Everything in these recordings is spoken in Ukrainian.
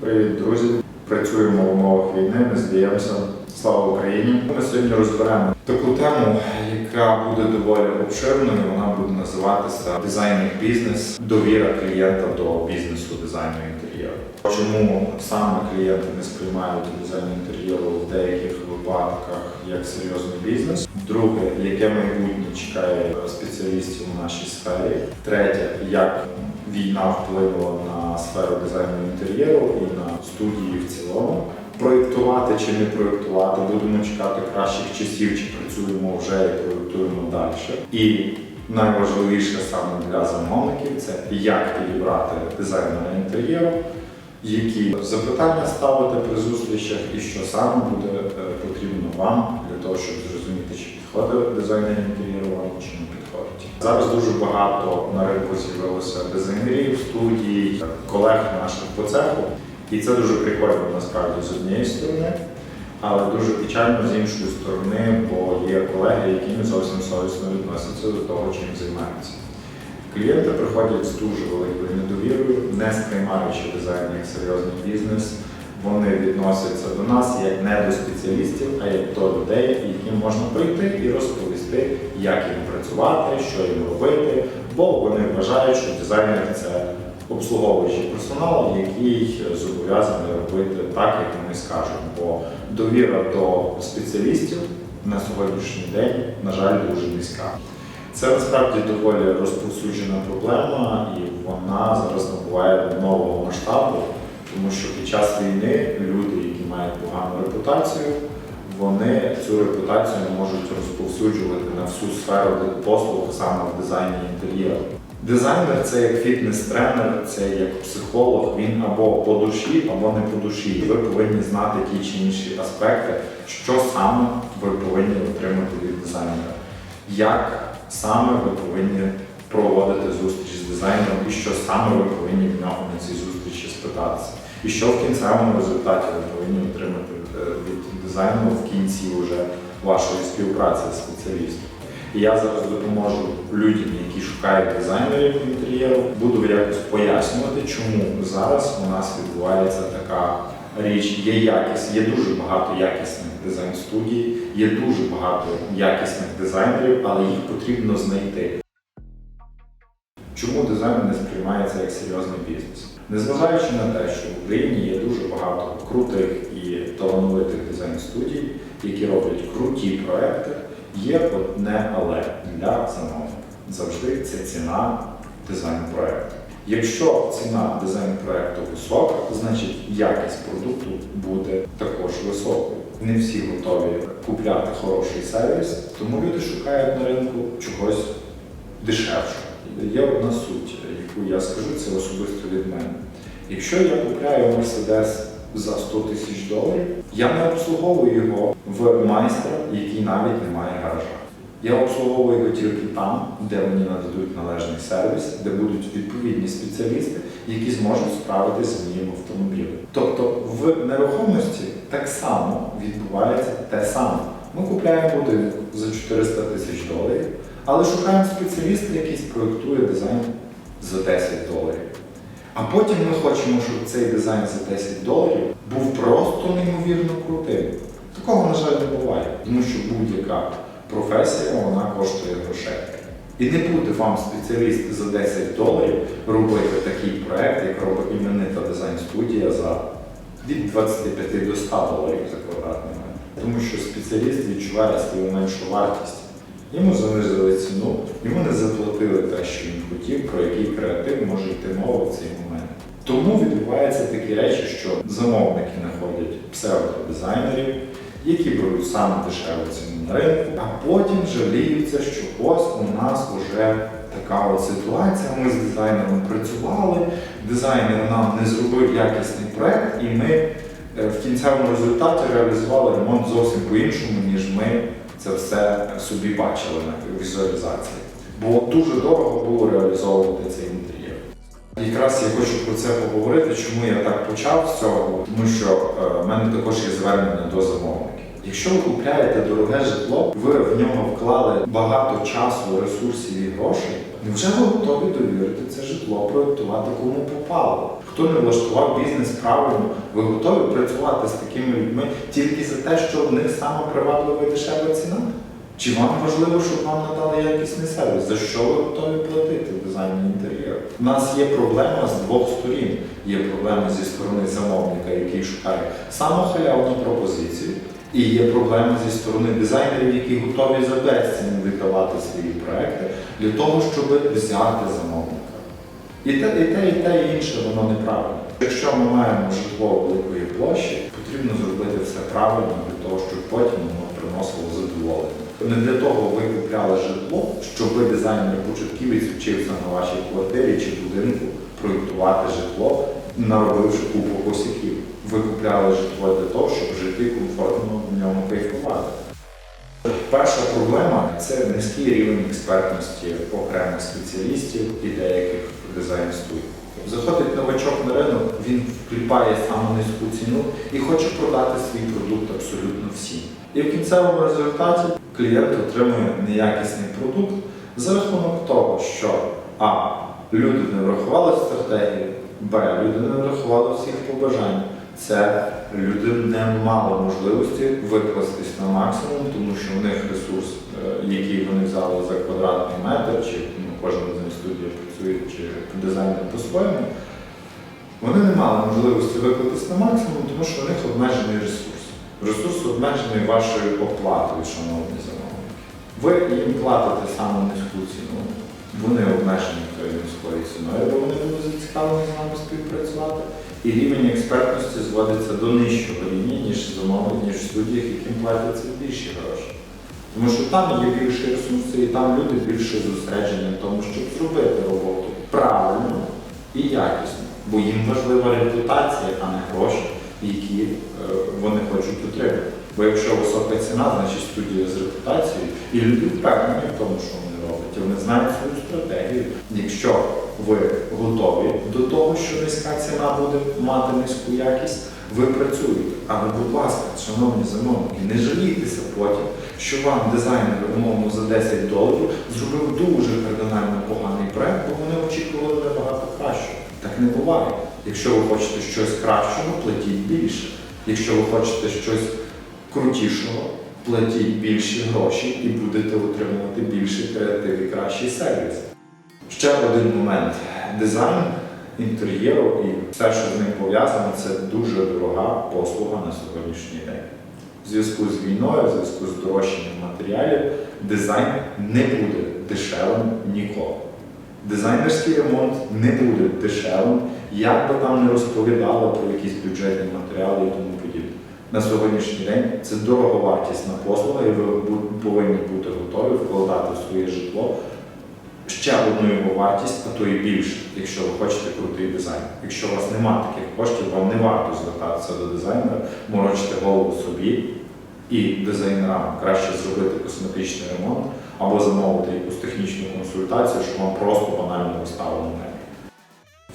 Привіт, друзі! Працюємо в умовах війни, не здаємося. Слава Україні! Ми сьогодні розберемо таку тему, яка буде доволі обширною. Вона буде називатися дизайнер бізнес, довіра клієнта до бізнесу дизайну інтер'єру. Чому саме клієнти не сприймають дизайн інтер'єру в деяких випадках як серйозний бізнес? Друге, яке майбутнє чекає спеціалістів у нашій сфері? Третє, як війна вплинула на сферу дизайну інтер'єру і на студії в цілому. Проєктувати чи не проєктувати, будемо чекати кращих часів, чи працюємо вже і проєктуємо далі. І найважливіше саме для замовників це як підібрати дизайнера інтер'єру, які запитання ставити при зустрічах, і що саме буде е, потрібно вам для того, щоб зрозуміти, чи підходить дизайнер інтер'єру чи не підходить. Зараз дуже багато на ринку з'явилося дизайнерів, студій, колег наших по цеху. І це дуже прикольно насправді з однієї сторони, але дуже печально з іншої сторони, бо є колеги, які не зовсім совісно відносяться до того, чим займаються. Клієнти приходять з дуже великою недовірою, не сприймаючи дизайн як серйозний бізнес. Вони відносяться до нас як не до спеціалістів, а як до людей, яким можна прийти і розповісти, як їм працювати, що їм робити, бо вони вважають, що дизайнер це обслуговуючий персонал, який зобов'язаний робити так, як вони скажуть. Бо довіра до спеціалістів на сьогоднішній день, на жаль, дуже низька. Це насправді доволі розповсюджена проблема, і вона зараз набуває нового масштабу, тому що під час війни люди, які мають погану репутацію, вони цю репутацію можуть розповсюджувати на всю сферу послуг саме в дизайні інтер'єру. Дизайнер це як фітнес-тренер, це як психолог, він або по душі, або не по душі. Ви повинні знати ті чи інші аспекти, що саме ви повинні отримати від дизайнера. Як саме ви повинні проводити зустріч з дизайнером і що саме ви повинні в нього на цій зустрічі спитатися. І що в кінцевому результаті ви повинні отримати е, від дизайнера в кінці вже вашої співпраці з спеціалістом. І я зараз допоможу людям, які шукають дизайнерів інтер'єру, буду якось пояснювати, чому зараз у нас відбувається така річ. Є якість, є дуже багато якісних дизайн-студій, є дуже багато якісних дизайнерів, але їх потрібно знайти. Чому дизайн не сприймається як серйозний бізнес? Незважаючи на те, що в Україні є дуже багато крутих і талановитих дизайн-студій, які роблять круті проекти, є одне але для замовника. Завжди це ціна дизайн-проекту. Якщо ціна дизайн-проекту висока, значить якість продукту буде також високою. Не всі готові купляти хороший сервіс, тому люди шукають на ринку чогось дешевшого. Є одна суть, яку я скажу, це особисто від мене. Якщо я купляю Мерседес за 100 тисяч доларів, я не обслуговую його в майстра, який навіть не має гаража. Я обслуговую його тільки там, де мені нададуть належний сервіс, де будуть відповідні спеціалісти, які зможуть справитися з моїм автомобілем. Тобто в нерухомості так само відбувається те саме. Ми купляємо будинок за 400 тисяч доларів, але шукаємо спеціаліста, який спроектує дизайн за 10 доларів. А потім ми хочемо, щоб цей дизайн за 10 доларів був просто неймовірно крутим. Такого, на жаль, не буває, тому що будь-яка професія вона коштує грошей. І не буде вам спеціаліст за 10 доларів робити такий проект, як робить іменита дизайн-студія за від 25 до 100 доларів за квадратний метр. Тому що спеціаліст відчуває свою меншу вартість. Йому занизили ціну, йому не заплатили те, що він хотів, про який креатив може йти мова в цей момент. Тому відбуваються такі речі, що замовники знаходять псевдодизайнерів, які беруть саме дешеву ціну на ринку, а потім жаліються, що ось у нас вже така от ситуація. Ми з дизайнером працювали, дизайнер нам не зробив якісний проект, і ми е, в кінцевому результаті реалізували ремонт зовсім по-іншому, ніж ми це все собі бачили на візуалізації. Бо дуже дорого було реалізовувати цей інтер'єр. Якраз я хочу про це поговорити, чому я так почав з цього, тому що е, в мене також є звернення до замовників. Якщо ви купляєте дороге житло, ви в нього вклали багато часу, ресурсів і грошей, Невже ви готові довірити це житло, проєктувати кому попало? Хто не влаштував бізнес правильно, ви готові працювати з такими людьми тільки за те, що в них саме приваблива і дешева ціна? Чи вам важливо, щоб вам надали якісний сервіс? За що ви готові платити в дизайні інтер'єру? У нас є проблема з двох сторін. Є проблема зі сторони замовника, який шукає самохалявну пропозицію, і є проблема зі сторони дизайнерів, які готові за безцінь віддавати свої проекти для того, щоб взяти замовника. І те, і те, і те, і інше воно неправильно. Якщо ми маємо житло великої площі, потрібно зробити все правильно для того, щоб потім воно приносило задоволення. Не для того ви купляли житло, щоб дизайнер початківець вчився на вашій квартирі чи будинку проєктувати житло, наробивши купу косяків. Ви купляли житло для того, щоб жити комфортно в ньому кайфувати. Перша проблема це низький рівень експертності окремих спеціалістів і деяких дизайн студій. Заходить новачок на ринок, він вкліпає саму низьку ціну і хоче продати свій продукт абсолютно всім. І в кінцевому результаті клієнт отримує неякісний продукт за рахунок того, що А. Люди не врахували стратегію, Б. Люди не врахували всіх побажань. Це люди не мали можливості викластись на максимум, тому що в них ресурс, е, який вони взяли за квадратний метр, чи ну, кожен з студія працює, чи дизайнер по-своєму, вони не мали можливості виклатись на максимум, тому що в них обмежений ресурс. Ресурс обмежений вашою оплатою, шановні замовники. Ви їм платите саме низьку ціну. Вони обмежені тою низькою ціною, бо вони будуть зацікавлені з вами співпрацювати. І рівень експертності зводиться до нижчого рівня, ніж замовлення, ніж в студіях, яким платяться більші гроші. Тому що там є більші ресурси, і там люди більше зосереджені в тому, щоб зробити роботу правильно і якісно. Бо їм важлива репутація, а не гроші, які е, вони хочуть отримати. Бо якщо висока ціна, значить студія з репутацією, і люди впевнені в тому, що вони роблять, і вони знають свою стратегію. Якщо ви готові до того, що низька ціна буде мати низьку якість, ви працюєте. Але, будь ласка, шановні замовники, не жалійтеся потім, що вам дизайнер, умовно, за 10 доларів зробив дуже кардинально поганий проект, бо вони очікували набагато кращого. Так не буває. Якщо ви хочете щось кращого, платіть більше. Якщо ви хочете щось крутішого, платіть більші гроші і будете отримувати більший креатив і кращий сервіс. Ще один момент. Дизайн інтер'єру і все, що з ним пов'язано, це дуже дорога послуга на сьогоднішній день. В зв'язку з війною, в зв'язку з дорожчанням матеріалів, дизайн не буде дешевим ніколи. Дизайнерський ремонт не буде дешевим, як би там не розповідали про якісь бюджетні матеріали і тому подібне. На сьогоднішній день це дороговартісна послуга, і ви повинні бути готові вкладати в своє житло ще одну його вартість, а то і більше, якщо ви хочете крутий дизайн. Якщо у вас немає таких коштів, вам не варто звертатися до дизайнера, морочити голову собі і дизайнерам краще зробити косметичний ремонт або замовити якусь технічну консультацію, щоб вам просто банально мебель.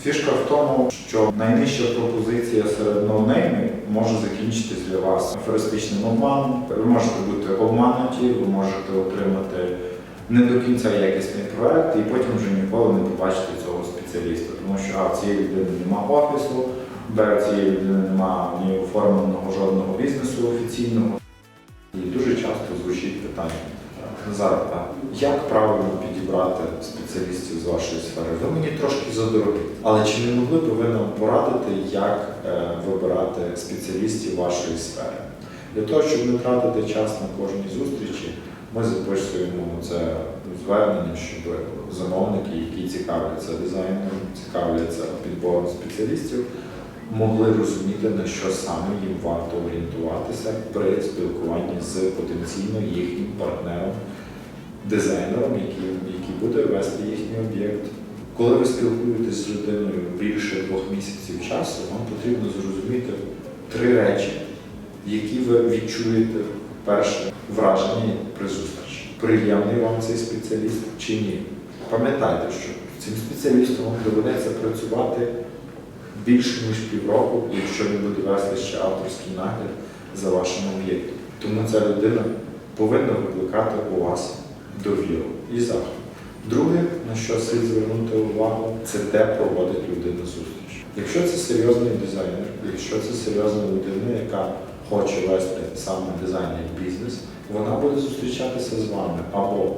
Фішка в тому, що найнижча пропозиція серед ноунеймів може закінчитись для вас аферистичним обманом. Ви можете бути обмануті, ви можете отримати не до кінця якісний проект і потім вже ніколи не побачите цього спеціаліста. Тому що а, цієї людини немає офісу, б, цієї людини немає ні оформленого жодного бізнесу офіційного. І дуже часто звучить питання. Назар, а як правильно підібрати спеціалістів з вашої сфери? Ви мені трошки задорогі. Але чи не могли б ви нам порадити, як е, вибирати спеціалістів вашої сфери? Для того, щоб не тратити час на кожній зустрічі, ми записуємо це звернення, щоб замовники, які цікавляться дизайном, цікавляться підбором спеціалістів, могли розуміти, на що саме їм варто орієнтуватися при спілкуванні з потенційно їхнім партнером, дизайнером, який, який буде вести їхній об'єкт. Коли ви спілкуєтесь з людиною більше двох місяців часу, вам потрібно зрозуміти три речі, які ви відчуєте перше враження при зустрічі. Приємний вам цей спеціаліст чи ні? Пам'ятайте, що цим спеціалістом вам доведеться працювати більше ніж півроку, якщо він буде вести ще авторський нагляд за вашим об'єктом. Тому ця людина повинна викликати у вас довіру і захист. Друге, на що слід звернути увагу, це де проводить людина зустріч. Якщо це серйозний дизайнер, якщо це серйозна людина, яка хоче вести саме дизайн як бізнес, вона буде зустрічатися з вами або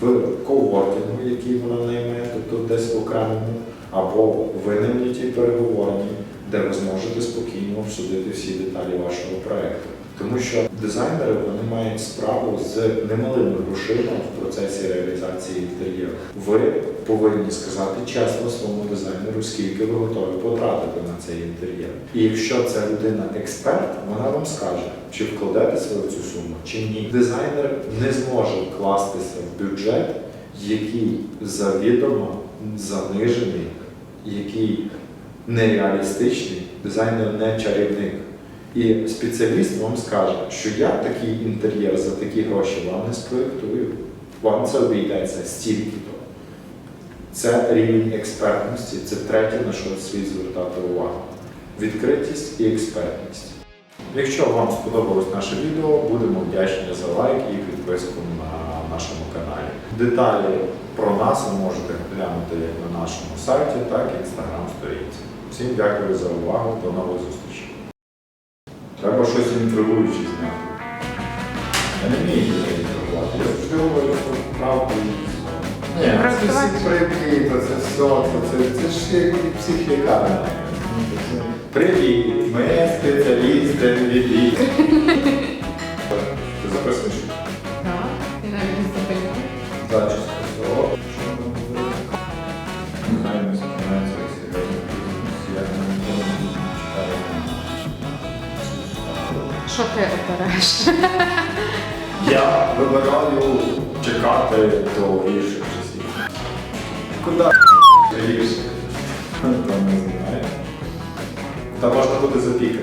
в коуворкінгу, який вона найме, тобто десь в окремому, або в винайнятій переговорній, де ви зможете спокійно обсудити всі деталі вашого проекту. Тому що дизайнери вони мають справу з немалими грошима в процесі реалізації інтер'єру. Ви повинні сказати чесно своєму дизайнеру, скільки ви готові потратити на цей інтер'єр. І якщо ця людина експерт, вона вам скаже, чи вкладетеся ви в цю суму, чи ні. Дизайнер не зможе вкластися в бюджет, який завідомо занижений, який нереалістичний, дизайнер не чарівник. І спеціаліст вам скаже, що я такий інтер'єр за такі гроші вам не спроєктую. Вам це обійдеться стільки-то. Це рівень експертності, це третє, на що слід звертати увагу. Відкритість і експертність. Якщо вам сподобалось наше відео, будемо вдячні за лайк і підписку на нашому каналі. Деталі про нас ви можете глянути як на нашому сайті, так і інстаграм-сторінці. Всім дякую за увагу, до нових зустрічей. Треба щось інтригуюче зняти. Я не вмію людей інтригувати. Я завжди говорю про правду і все. Ні, це всі прийти, то це все, це, це, це ж як психлікарня. Привіт, ми спеціалісти від Ти записуєш? Так, і навіть не зупиняв. Зачіску всього. Що ти обереш? Я вибираю чекати до гірших часів. Куди гірше? Там не знаю. Та можна буде запікати.